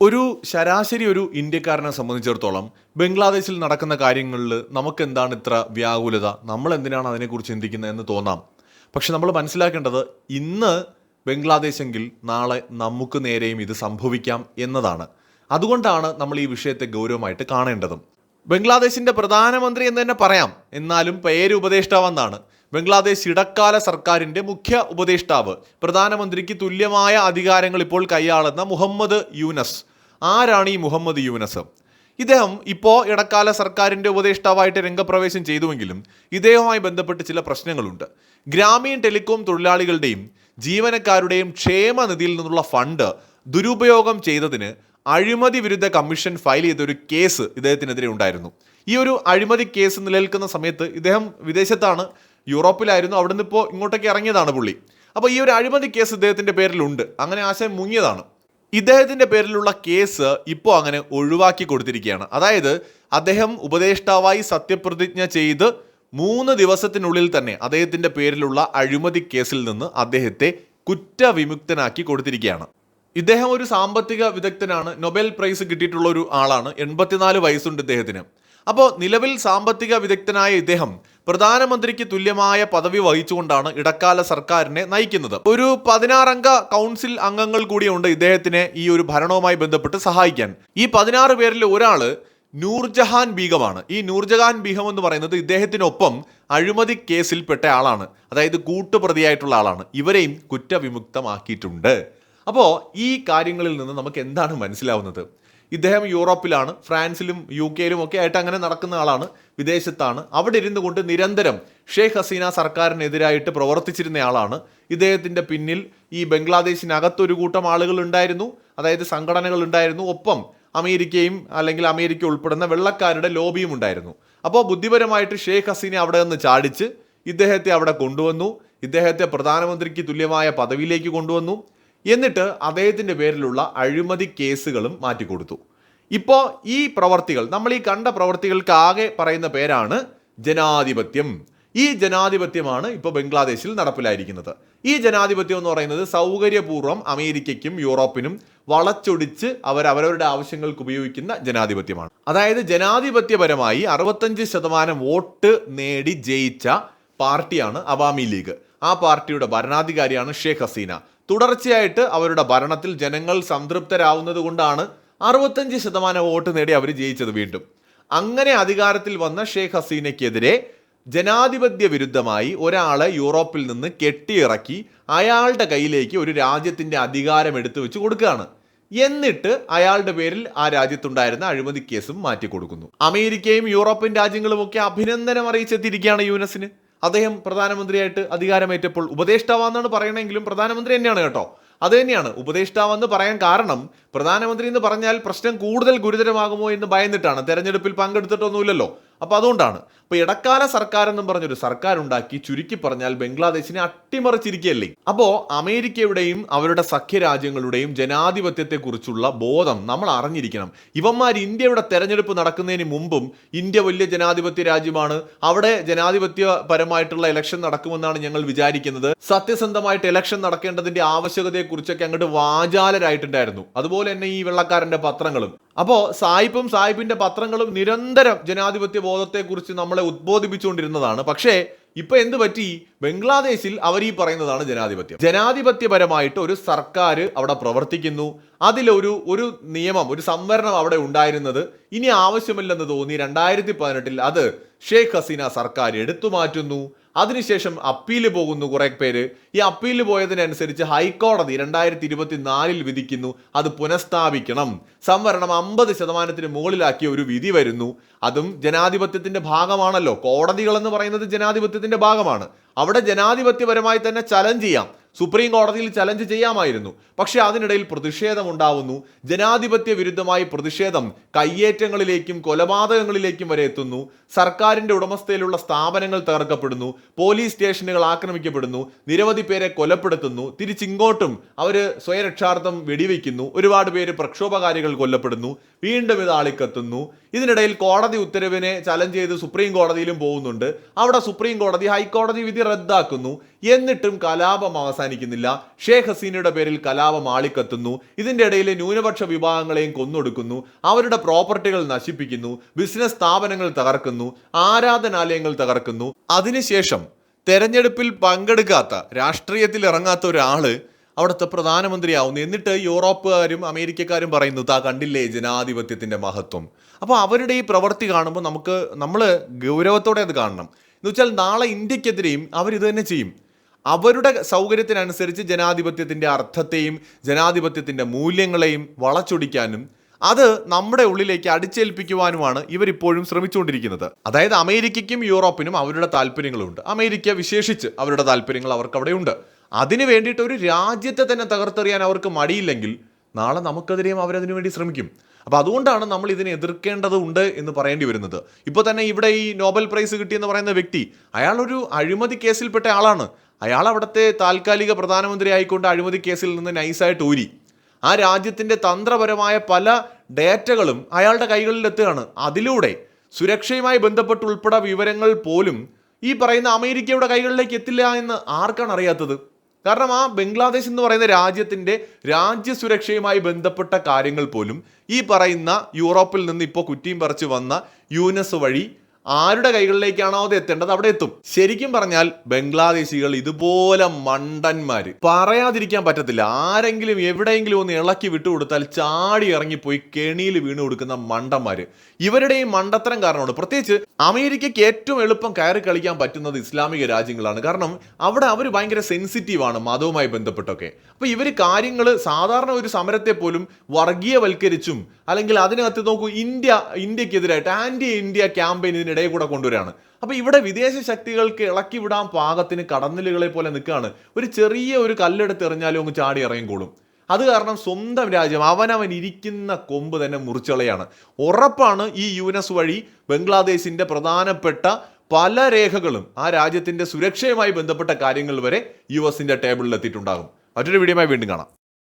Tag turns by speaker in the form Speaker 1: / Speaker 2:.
Speaker 1: ഒരു ശരാശരി ഒരു ഇന്ത്യക്കാരനെ സംബന്ധിച്ചിടത്തോളം ബംഗ്ലാദേശിൽ നടക്കുന്ന കാര്യങ്ങളിൽ നമുക്ക് എന്താണ് ഇത്ര വ്യാകുലത? നമ്മൾ എന്തിനാണ് അതിനെക്കുറിച്ച് ചിന്തിക്കുന്നത് എന്ന് തോന്നാം. പക്ഷെ നമ്മൾ മനസ്സിലാക്കേണ്ടത് ഇന്ന് ബംഗ്ലാദേശെങ്കിൽ നാളെ നമുക്ക് നേരെയും ഇത് സംഭവിക്കാം എന്നതാണ്. അതുകൊണ്ടാണ് നമ്മൾ ഈ വിഷയത്തെ ഗൗരവമായിട്ട് കാണേണ്ടതും. ബംഗ്ലാദേശിന്റെ പ്രധാനമന്ത്രി എന്ന് തന്നെ പറയാം. എന്നാലും പേര് ഉപദേഷ്ടാവെന്നാണ് ബംഗ്ലാദേശ് ഇടക്കാല സർക്കാരിന്റെ മുഖ്യ ഉപദേഷ്ടാവ്. പ്രധാനമന്ത്രിക്ക് തുല്യമായ അധികാരങ്ങൾ ഇപ്പോൾ കൈയാളുന്ന മുഹമ്മദ് യൂനസ്. ആരാണ് ഈ മുഹമ്മദ് യൂനസ്? ഇദ്ദേഹം ഇപ്പോൾ ഇടക്കാല സർക്കാരിന്റെ ഉപദേഷ്ടാവായിട്ട് രംഗപ്രവേശം ചെയ്തുവെങ്കിലും ഇദ്ദേഹവുമായി ബന്ധപ്പെട്ട് ചില പ്രശ്നങ്ങളുണ്ട്. ഗ്രാമീൺ ടെലികോം തൊഴിലാളികളുടെയും ജീവനക്കാരുടെയും ക്ഷേമനിധിയിൽ നിന്നുള്ള ഫണ്ട് ദുരുപയോഗം ചെയ്തതിന് അഴിമതി വിരുദ്ധ കമ്മീഷൻ ഫയൽ ചെയ്ത ഒരു കേസ് ഇദ്ദേഹത്തിനെതിരെ ഉണ്ടായിരുന്നു. ഈ ഒരു അഴിമതി കേസ് നിലനിൽക്കുന്ന സമയത്ത് ഇദ്ദേഹം വിദേശത്താണ് യൂറോപ്പിലായിരുന്നു അവിടുന്ന് ഇപ്പോൾ ഇങ്ങോട്ടേക്ക് ഇറങ്ങിയതാണ് പുള്ളി. അപ്പോൾ ഈ ഒരു അഴിമതി കേസ് ഇദ്ദേഹത്തിന്റെ പേരിലുണ്ട്. അങ്ങനെ ആശയം മുങ്ങിയതാണ്. ഇദ്ദേഹത്തിന്റെ പേരിലുള്ള കേസ് ഇപ്പോൾ അങ്ങനെ ഒഴിവാക്കി കൊടുത്തിരിക്കുകയാണ്. അതായത് അദ്ദേഹം ഉപദേഷ്ടാവായി സത്യപ്രതിജ്ഞ ചെയ്ത് മൂന്ന് ദിവസത്തിനുള്ളിൽ തന്നെ അദ്ദേഹത്തിന്റെ പേരിലുള്ള അഴിമതി കേസിൽ നിന്ന് അദ്ദേഹത്തെ കുറ്റവിമുക്തനാക്കി കൊടുത്തിരിക്കുകയാണ്. ഇദ്ദേഹം ഒരു സാമ്പത്തിക വിദഗ്ധനാണ്. നൊബേൽ പ്രൈസ് കിട്ടിയിട്ടുള്ള ഒരു ആളാണ്. എൺപത്തിനാല് വയസ്സുണ്ട് ഇദ്ദേഹത്തിന്. അപ്പോൾ നിലവിൽ സാമ്പത്തിക വിദഗ്ധനായ ഇദ്ദേഹം പ്രധാനമന്ത്രിക്ക് തുല്യമായ പദവി വഹിച്ചുകൊണ്ടാണ് ഇടക്കാല സർക്കാരിനെ നയിക്കുന്നത്. ഒരു പതിനാറംഗ കൗൺസിൽ അംഗങ്ങൾ കൂടിയുണ്ട് ഇദ്ദേഹത്തിനെ ഈ ഒരു ഭരണവുമായി ബന്ധപ്പെട്ട് സഹായിക്കാൻ. ഈ പതിനാറ് പേരിൽ ഒരാൾ നൂർജഹാൻ ബീഗമാണ് ഈ നൂർജഹാൻ ബീഗം എന്ന് പറയുന്നത് ഇദ്ദേഹത്തിനൊപ്പം അഴിമതി കേസിൽപ്പെട്ട ആളാണ്. അതായത് കൂട്ടുപ്രതിയായിട്ടുള്ള ആളാണ്. ഇവരെയും കുറ്റവിമുക്തമാക്കിയിട്ടുണ്ട്. അപ്പോൾ ഈ കാര്യങ്ങളിൽ നിന്ന് നമുക്ക് എന്താണ് മനസ്സിലാവുന്നത്? ഇദ്ദേഹം യൂറോപ്പിലാണ് ഫ്രാൻസിലും യു കെയിലും ഒക്കെ ആയിട്ട് അങ്ങനെ നടക്കുന്ന ആളാണ് വിദേശത്താണ്. അവിടെ ഇരുന്നു കൊണ്ട് നിരന്തരം ഷെയ്ഖ് ഹസീന സർക്കാരിനെതിരായിട്ട് പ്രവർത്തിച്ചിരുന്ന ആളാണ്. ഇദ്ദേഹത്തിന്റെ പിന്നിൽ ഈ ബംഗ്ലാദേശിനകത്തൊരു കൂട്ടം ആളുകൾ ഉണ്ടായിരുന്നു അതായത് സംഘടനകൾ ഉണ്ടായിരുന്നു. ഒപ്പം അമേരിക്കയും അല്ലെങ്കിൽ അമേരിക്ക ഉൾപ്പെടുന്ന വെള്ളക്കാരുടെ ലോബിയും ഉണ്ടായിരുന്നു. അപ്പോൾ ബുദ്ധിപരമായിട്ട് ഷെയ്ഖ് ഹസീന അവിടെ നിന്ന് ചാടിച്ച് ഇദ്ദേഹത്തെ അവിടെ കൊണ്ടുവന്നു. ഇദ്ദേഹത്തെ പ്രധാനമന്ത്രിക്ക് തുല്യമായ പദവിയിലേക്ക് കൊണ്ടുവന്നു. എന്നിട്ട് അദ്ദേഹത്തിന്റെ പേരിലുള്ള അഴിമതി കേസുകളും മാറ്റിക്കൊടുത്തു. ഇപ്പോൾ ഈ പ്രവർത്തികൾ നമ്മൾ ഈ കണ്ട പ്രവർത്തികൾക്ക് ആകെ പറയുന്ന പേരാണ് ജനാധിപത്യം. ഈ ജനാധിപത്യമാണ് ഇപ്പോൾ ബംഗ്ലാദേശിൽ നടപ്പിലായിരിക്കുന്നത്. ഈ ജനാധിപത്യം എന്ന് പറയുന്നത് സൗകര്യപൂർവം അമേരിക്കയ്ക്കും യൂറോപ്പിനും വളച്ചൊടിച്ച് അവർ അവരവരുടെ ആവശ്യങ്ങൾക്ക് ഉപയോഗിക്കുന്ന ജനാധിപത്യമാണ്. അതായത് ജനാധിപത്യപരമായി അറുപത്തഞ്ച് ശതമാനം വോട്ട് നേടി ജയിച്ച പാർട്ടിയാണ് അവാമി ലീഗ്. ആ പാർട്ടിയുടെ ഭരണാധികാരിയാണ് ഷേഖ് ഹസീന. തുടർച്ചയായിട്ട് അവരുടെ ഭരണത്തിൽ ജനങ്ങൾ സംതൃപ്തരാവുന്നത് കൊണ്ടാണ് അറുപത്തഞ്ച് ശതമാനം വോട്ട് നേടി അവർ ജയിച്ചത് വീണ്ടും. അങ്ങനെ അധികാരത്തിൽ വന്ന ഷെയ്ഖ് ഹസീനയ്ക്കെതിരെ ജനാധിപത്യ വിരുദ്ധമായി ഒരാളെ യൂറോപ്പിൽ നിന്ന് കെട്ടിയിറക്കി അയാളുടെ കയ്യിലേക്ക് ഒരു രാജ്യത്തിന്റെ അധികാരം എടുത്തു വെച്ച് കൊടുക്കുകയാണ്. എന്നിട്ട് അയാളുടെ പേരിൽ ആ രാജ്യത്തുണ്ടായിരുന്ന അഴിമതി കേസും മാറ്റി കൊടുക്കുന്നു അമേരിക്കയും യൂറോപ്യൻ രാജ്യങ്ങളുമൊക്കെ അഭിനന്ദനം അറിയിച്ചെത്തിയിരിക്കുകയാണ് യൂനസിന്. അദ്ദേഹം പ്രധാനമന്ത്രിയായിട്ട് അധികാരമേറ്റപ്പോൾ ഉപദേഷ്ടാവാന്നാണ് പറയണമെങ്കിലും പ്രധാനമന്ത്രി തന്നെയാണ് കേട്ടോ. അത് തന്നെയാണ്. ഉപദേഷ്ടാവെന്ന് പറയാൻ കാരണം പ്രധാനമന്ത്രി എന്ന് പറഞ്ഞാൽ പ്രശ്നം കൂടുതൽ ഗുരുതരമാകുമോ എന്ന് ഭയന്നിട്ടാണ്. തെരഞ്ഞെടുപ്പിൽ പങ്കെടുത്തിട്ടൊന്നുമില്ലല്ലോ. അപ്പൊ അതുകൊണ്ടാണ്. ഇപ്പൊ ഇടക്കാല സർക്കാർ എന്നും പറഞ്ഞൊരു സർക്കാർ ഉണ്ടാക്കി ചുരുക്കി പറഞ്ഞാൽ ബംഗ്ലാദേശിനെ അട്ടിമറിച്ചിരിക്കുകയല്ലേ? അപ്പോൾ അമേരിക്കയുടെയും അവരുടെ സഖ്യരാജ്യങ്ങളുടെയും ജനാധിപത്യത്തെക്കുറിച്ചുള്ള ബോധം നമ്മൾ അറിഞ്ഞിരിക്കണം. ഇവന്മാർ ഇന്ത്യയുടെ തെരഞ്ഞെടുപ്പ് നടക്കുന്നതിന് മുമ്പും ഇന്ത്യ വലിയ ജനാധിപത്യ രാജ്യമാണ്. അവിടെ ജനാധിപത്യപരമായിട്ടുള്ള ഇലക്ഷൻ നടക്കുമെന്നാണ് ഞങ്ങൾ വിചാരിക്കുന്നത്. സത്യസന്ധമായിട്ട് ഇലക്ഷൻ നടക്കേണ്ടതിന്റെ ആവശ്യകതയെക്കുറിച്ചൊക്കെ അങ്ങോട്ട് വാചാലരായിട്ടുണ്ടായിരുന്നു. അതുപോലെ തന്നെ ഈ വെള്ളക്കാരന്റെ പത്രങ്ങളും. അപ്പോ സായിപ്പും സായിപ്പിന്റെ പത്രങ്ങളും നിരന്തരം ജനാധിപത്യ ബോധത്തെക്കുറിച്ച് നമ്മളെ ഉദ്ബോധിപ്പിച്ചുകൊണ്ടിരുന്നതാണ്. പക്ഷേ ഇപ്പൊ എന്ത് പറ്റി? ബംഗ്ലാദേശിൽ അവർ ഈ പറയുന്നതാണ് ജനാധിപത്യം. ജനാധിപത്യപരമായിട്ട് ഒരു സർക്കാർ അവിടെ പ്രവർത്തിക്കുന്നു. അതിലൊരു ഒരു നിയമം ഒരു സംവരണം അവിടെ ഉണ്ടായിരുന്നത് ഇനി ആവശ്യമില്ലെന്ന് തോന്നി രണ്ടായിരത്തി പതിനെട്ടിൽ അത് ഷെയ്ഖ് ഹസീന സർക്കാർ എടുത്തു മാറ്റുന്നു. അതിനുശേഷം അപ്പീൽ പോകുന്നു കുറെ പേര്. ഈ അപ്പീൽ പോയതിനനുസരിച്ച് ഹൈക്കോടതി രണ്ടായിരത്തി ഇരുപത്തി നാലിൽ വിധിക്കുന്നു അത് പുനഃസ്ഥാപിക്കണം. സംവരണം അമ്പത് ശതമാനത്തിന് മുകളിലാക്കിയ ഒരു വിധി വരുന്നു. അതും ജനാധിപത്യത്തിന്റെ ഭാഗമാണല്ലോ. കോടതികൾ എന്ന് പറയുന്നത് ജനാധിപത്യത്തിന്റെ ഭാഗമാണ്. അവിടെ ജനാധിപത്യപരമായി തന്നെ ചലഞ്ച് ചെയ്യാം. സുപ്രീം കോടതിയിൽ ചലഞ്ച് ചെയ്യാമായിരുന്നു. പക്ഷേ അതിനിടയിൽ പ്രതിഷേധം ഉണ്ടാവുന്നു ജനാധിപത്യ വിരുദ്ധമായി പ്രതിഷേധം കയ്യേറ്റങ്ങളിലേക്കും കൊലപാതകങ്ങളിലേക്കും വരെ എത്തുന്നു. സർക്കാരിന്റെ ഉടമസ്ഥയിലുള്ള സ്ഥാപനങ്ങൾ തകർക്കപ്പെടുന്നു. പോലീസ് സ്റ്റേഷനുകൾ ആക്രമിക്കപ്പെടുന്നു. നിരവധി പേരെ കൊലപ്പെടുത്തുന്നു. തിരിച്ചിങ്ങോട്ടും അവർ സ്വയരക്ഷാർത്ഥം വെടിവെക്കുന്നു. ഒരുപാട് പേര് പ്രക്ഷോഭകാരികൾ കൊല്ലപ്പെടുന്നു. വീണ്ടും ഇത് ആളിക്കത്തുന്നു. ഇതിനിടയിൽ കോടതി ഉത്തരവിനെ ചലഞ്ച് ചെയ്ത് സുപ്രീം കോടതിയിലും പോകുന്നുണ്ട്. അവിടെ സുപ്രീം കോടതി ഹൈക്കോടതി വിധി റദ്ദാക്കുന്നു. എന്നിട്ടും കലാപം അവസാനിക്കുന്നില്ല. ഷേഖ് ഹസീനയുടെ പേരിൽ കലാപം ആളിക്കത്തുന്നു. ഇതിന്റെ ഇടയിലെ ന്യൂനപക്ഷ വിഭാഗങ്ങളെയും കൊന്നൊടുക്കുന്നു. അവരുടെ പ്രോപ്പർട്ടികൾ നശിപ്പിക്കുന്നു. ബിസിനസ് സ്ഥാപനങ്ങൾ തകർക്കുന്നു. ആരാധനാലയങ്ങൾ തകർക്കുന്നു. അതിനുശേഷം തെരഞ്ഞെടുപ്പിൽ പങ്കെടുക്കാത്ത രാഷ്ട്രീയത്തിൽ ഇറങ്ങാത്ത ഒരാൾ അവിടുത്തെ പ്രധാനമന്ത്രിയാവുന്നു. എന്നിട്ട് യൂറോപ്പുകാരും അമേരിക്കക്കാരും പറയുന്നു താ കണ്ടില്ലേ ജനാധിപത്യത്തിന്റെ മഹത്വം. അപ്പോൾ അവരുടെ ഈ പ്രവൃത്തി കാണുമ്പോൾ നമുക്ക് നമ്മൾ ഗൗരവത്തോടെ അത് കാണണം. എന്ന് വെച്ചാൽ നാളെ ഇന്ത്യക്കെതിരെയും അവരിത് തന്നെ ചെയ്യും. അവരുടെ സൗകര്യത്തിനനുസരിച്ച് ജനാധിപത്യത്തിന്റെ അർത്ഥത്തെയും ജനാധിപത്യത്തിന്റെ മൂല്യങ്ങളെയും വളച്ചൊടിക്കാനും അത് നമ്മുടെ ഉള്ളിലേക്ക് അടിച്ചേൽപ്പിക്കുവാനുമാണ് ഇവരിപ്പോഴും ശ്രമിച്ചുകൊണ്ടിരിക്കുന്നത്. അതായത് അമേരിക്കയ്ക്കും യൂറോപ്പിനും അവരുടെ താല്പര്യങ്ങളുണ്ട്. അമേരിക്ക വിശേഷിച്ച് അവരുടെ താല്പര്യങ്ങൾ അവർക്ക് അവിടെയുണ്ട് അതിനു വേണ്ടിയിട്ട് ഒരു രാജ്യത്തെ തന്നെ തകർത്തെറിയാൻ അവർക്ക് മടിയില്ലെങ്കിൽ നാളെ നമുക്കെതിരെയും അവരതിനു വേണ്ടി ശ്രമിക്കും. അപ്പോൾ അതുകൊണ്ടാണ് നമ്മൾ ഇതിനെ എതിർക്കേണ്ടതുണ്ട് എന്ന് പറയേണ്ടി വരുന്നത്. ഇപ്പോൾ തന്നെ ഇവിടെ ഈ നോബൽ പ്രൈസ് കിട്ടിയെന്ന് പറയുന്ന വ്യക്തി അയാളൊരു അഴിമതി കേസിൽപ്പെട്ട ആളാണ്. അയാൾ അവിടുത്തെ താൽക്കാലിക പ്രധാനമന്ത്രി ആയിക്കൊണ്ട് അഴിമതി കേസിൽ നിന്ന് നൈസായിട്ട് ഊരി. ആ രാജ്യത്തിന്റെ തന്ത്രപരമായ പല ഡേറ്റകളും അയാളുടെ കൈകളിൽ എത്തുകയാണ് അതിലൂടെ സുരക്ഷയുമായി ബന്ധപ്പെട്ട് ഉൾപ്പെടെ വിവരങ്ങൾ പോലും ഈ പറയുന്ന അമേരിക്കയുടെ കൈകളിലേക്ക് എത്തില്ല എന്ന് ആർക്കാണ് അറിയാത്തത്? കാരണം ആ ബംഗ്ലാദേശ് എന്ന് പറയുന്ന രാജ്യത്തിന്റെ രാജ്യസുരക്ഷയുമായി ബന്ധപ്പെട്ട കാര്യങ്ങൾ പോലും ഈ പറയുന്ന യൂറോപ്പിൽ നിന്ന് ഇപ്പോൾ കുറ്റിയും പറിച്ച് വന്ന യൂനസ് വഴി ആരുടെ കൈകളിലേക്കാണോ അത് എത്തേണ്ടത് അവിടെ എത്തും. ശരിക്കും പറഞ്ഞാൽ ബംഗ്ലാദേശികൾ ഇതുപോലെ മണ്ടന്മാര് പറയാതിരിക്കാൻ പറ്റത്തില്ല. ആരെങ്കിലും എവിടെയെങ്കിലും ഒന്ന് ഇളക്കി വിട്ടുകൊടുത്താൽ ചാടി ഇറങ്ങിപ്പോയി കെണിയിൽ വീണു കൊടുക്കുന്ന മണ്ടന്മാര് ഇവരുടെ ഈ മണ്ടത്തരം കാരണമാണ് പ്രത്യേകിച്ച് അമേരിക്കയ്ക്ക് ഏറ്റവും എളുപ്പം കയറി കളിക്കാൻ പറ്റുന്നത് ഇസ്ലാമിക രാജ്യങ്ങളാണ്. കാരണം അവിടെ അവർ ഭയങ്കര സെൻസിറ്റീവ് ആണ് മതവുമായി ബന്ധപ്പെട്ടൊക്കെ. അപ്പൊ ഇവർ കാര്യങ്ങൾ സാധാരണ ഒരു സമരത്തെ പോലും വർഗീയവൽക്കരിച്ചും അല്ലെങ്കിൽ അതിനകത്ത് നോക്കൂ ഇന്ത്യ ഇന്ത്യക്കെതിരായിട്ട് ആന്റി ഇന്ത്യ ക്യാമ്പയിൻ ഇതിനിടയിൽ കൂടെ കൊണ്ടുവരാണ് അപ്പൊ ഇവിടെ വിദേശ ശക്തികൾക്ക് ഇളക്കി വിടാൻ പാകത്തിന് കടന്നലുകളെ പോലെ നിൽക്കുകയാണ്. ഒരു ചെറിയ ഒരു കല്ലെടുത്ത് എറിഞ്ഞാലും അങ്ങ് ചാടി ഇറങ്ങിക്കോളും അത് കാരണം സ്വന്തം രാജ്യം അവനവൻ ഇരിക്കുന്ന കൊമ്പ് തന്നെ മുറിച്ചളയാണ്. ഉറപ്പാണ് ഈ യുനെസ് വഴി ബംഗ്ലാദേശിന്റെ പ്രധാനപ്പെട്ട പല രേഖകളും ആ രാജ്യത്തിന്റെ സുരക്ഷയുമായി ബന്ധപ്പെട്ട കാര്യങ്ങൾ വരെ യു എസിന്റെ ടേബിളിൽ എത്തിയിട്ടുണ്ടാകും. മറ്റൊരു വീഡിയോയുമായി വീണ്ടും കാണാം.